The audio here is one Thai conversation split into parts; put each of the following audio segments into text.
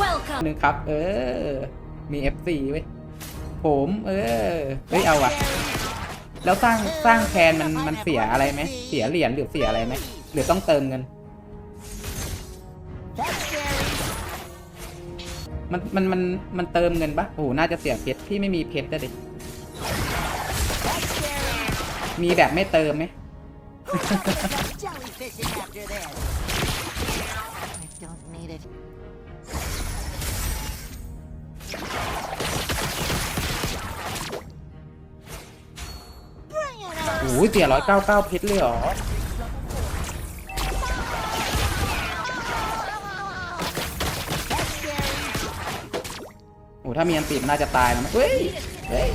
Welcome. หนึ่งครับ เออ มี F4 เว้ย ผม เออ เฮ้ย เอาว่ะ แล้วสร้างสร้างแคนมันมันเสียอะไรไหม เสียเหรียญหรือเสียอะไรไหมหรือต้องเติมเงิน มันมันมันมันเติมเงินปะโอ้โห น่าจะเสียเพชรพี่ไม่มีเพชรด้วยดิ มีแบบไม่เติมไหม อ้โหเสียร้อยเก้าเก้าเพชรเลยเหรอโอ้ถ้ามีอันติดน่าจะตายแล้วมั้ยเฮ้ยเฮ้ย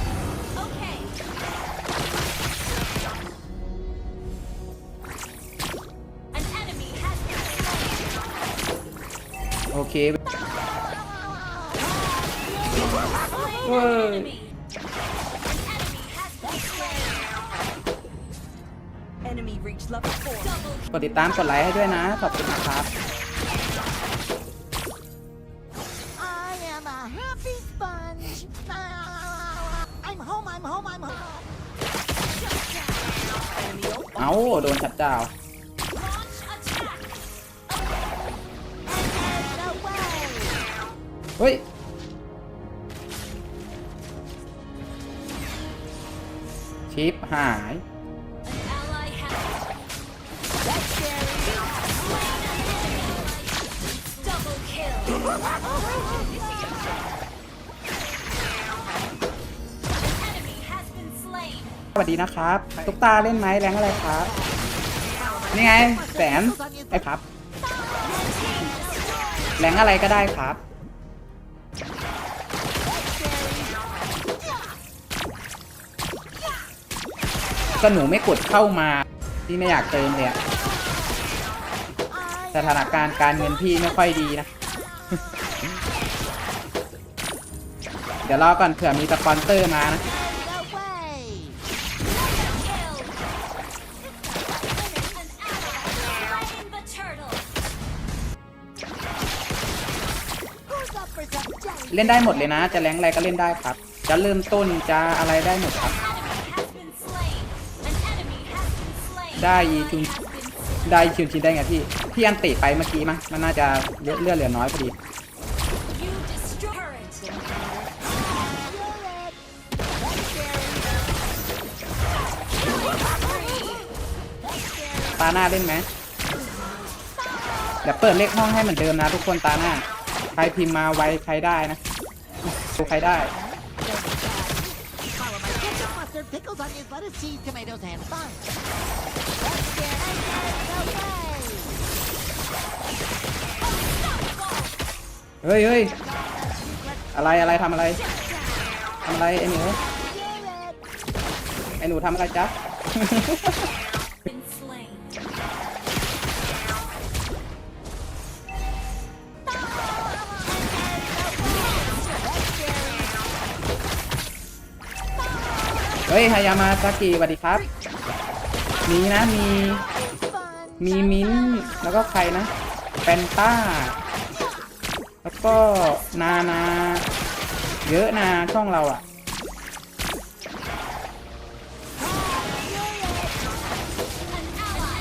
โอเคเว้ย Enemy reached level 4. Double กดติดตามกดไลค์ให้ด้วยนะ ขอบคุณนะครับ I am a happy sponge. I'm home, I'm home, I'm home. Enemy ult- เอ้าโดนชัดดาวน์ launch attack. and away. เฮ้ย ชิปหาย สวัสดีนะครับตุ๊กตาเล่นไหมแรงอะไรครับ นี่ไงแสนไอ้ครับ แรงอะไรก็ได้ครับก็หนูไม่กดเข้ามา พี่ไม่อยากเติมเลยอะสถานการณ์การเงินพี่ไม่ค่อยดีนะ เดี๋ยวรอก่อนเผื่อมีสปอนเซอร์มานะ And away. Kill. An ally slain the turtle. Who's up for some jelly? เล่นได้หมดเลยนะ จะแรงอะไรก็เล่นได้ครับ จะเริ่มต้นจะอะไรได้หมดครับ Enemy has been slain. An enemy has been slain. ได้อีชุน Has been slain. ได้คิวชินได้ไงพี่ พี่อันติไปเมื่อกี้มั้งมันน่าจะเลือดเลือดเหลือน้อยพอดีตาหน้าเล่นไหมเดี๋ยวเปิดเลขห้องให้เหมือนเดิมนะทุกคนตาหน้า ใครพิมพ์มาไว้ใครได้นะดูใครได้ pickles, onions, lettuce, cheese, tomatoes, and fun. เฮ้ยเฮ้ยอะไรอะไรทำอะไรทำอะไรไอ้หนูไอ้หนูทำอะไรจ๊ะเฮ้ยฮายามาซากิสวัสดีครับ มีนะมี มีมิ้นท์แล้วก็ใครนะแฟนต้า แล้วก็นานา เยอะนาช่องเราอะ An ally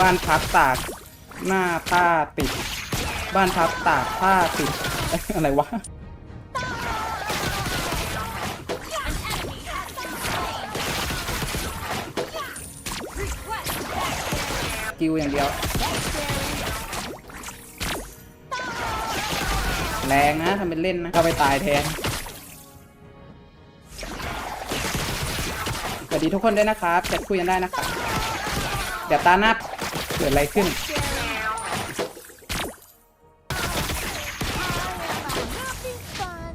บ้านพักตาก หน้าผ้าติด บ้านพักตากผ้าติด อะไรวะกิวอย่างเดียว แรงนะทำเป็นเล่นนะเข้าไปตายแทนสวัสดีทุกคนด้วยนะครับจะคุยกันได้นะครับ เดี๋ยวตาหน้า เกิดอะไรขึ้น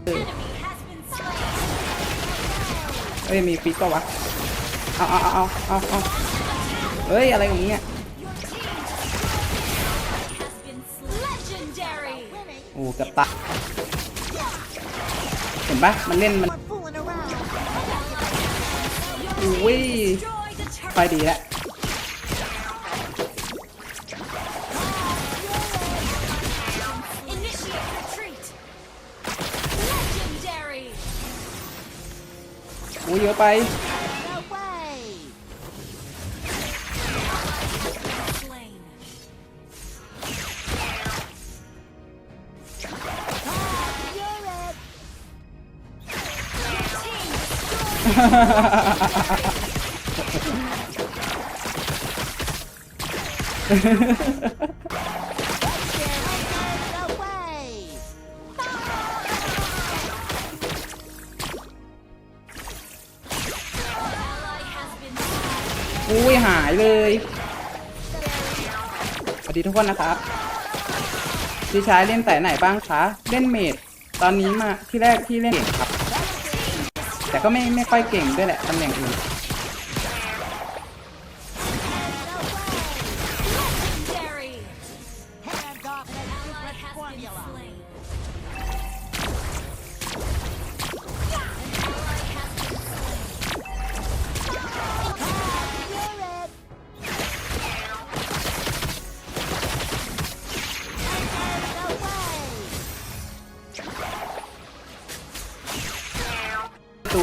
Enemy has been slain. เอ้ย มีฟิกก็วะ เอาเอาเอาเอาเอาเฮ้ย อะไรของมึงเนี่ย Your team has been โอ้เกับตายเห็นปะมันเล่นมัน We're fooling around. อุ้ย Destroy the ค่อย turret. ดีแล้ว อุ้ยเยอะไป อุ้ยหายเลยสวัสดีทุกคนนะครับพี่ชายเล่นแต่ไหนบ้างคะ เล่นเมด ตอนนี้มาที่แรกที่เล่นเก่งครับ แต่ก็ไม่ไม่ค่อยเก่งด้วยแหละตำแหน่งอื่น ตั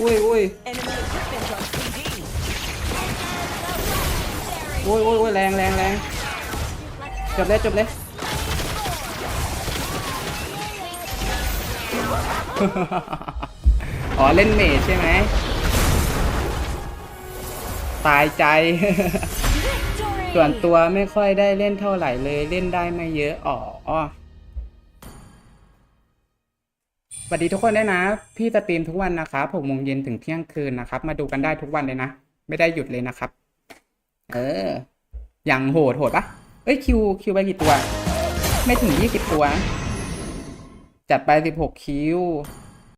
อุ้ยอุ้ย Enemy equipment on TV. อุ้ยอุ้ยอุ้ยแรงแรงแรงจบเลยจบเลยอ๋อเล่นเมดใช่ไหมตายใจ Victory. ส่วนตัวไม่ค่อยได้เล่นเท่าไหร่เลยเล่นได้ไม่เยอะอ๋อ สวัสดีทุกคนด้วยนะ พี่สตรีมทุกวันนะครับหกโมงเย็นถึงเที่ยงคืนนะครับ มาดูกันได้ทุกวันเลยนะ ไม่ได้หยุดเลยนะครับ เออ อย่างโหดโหดปะเอ้ยคิวคิวไปกี่ตัว ไม่ถึงยี่สิบตัว จัดไปสิบหกคิว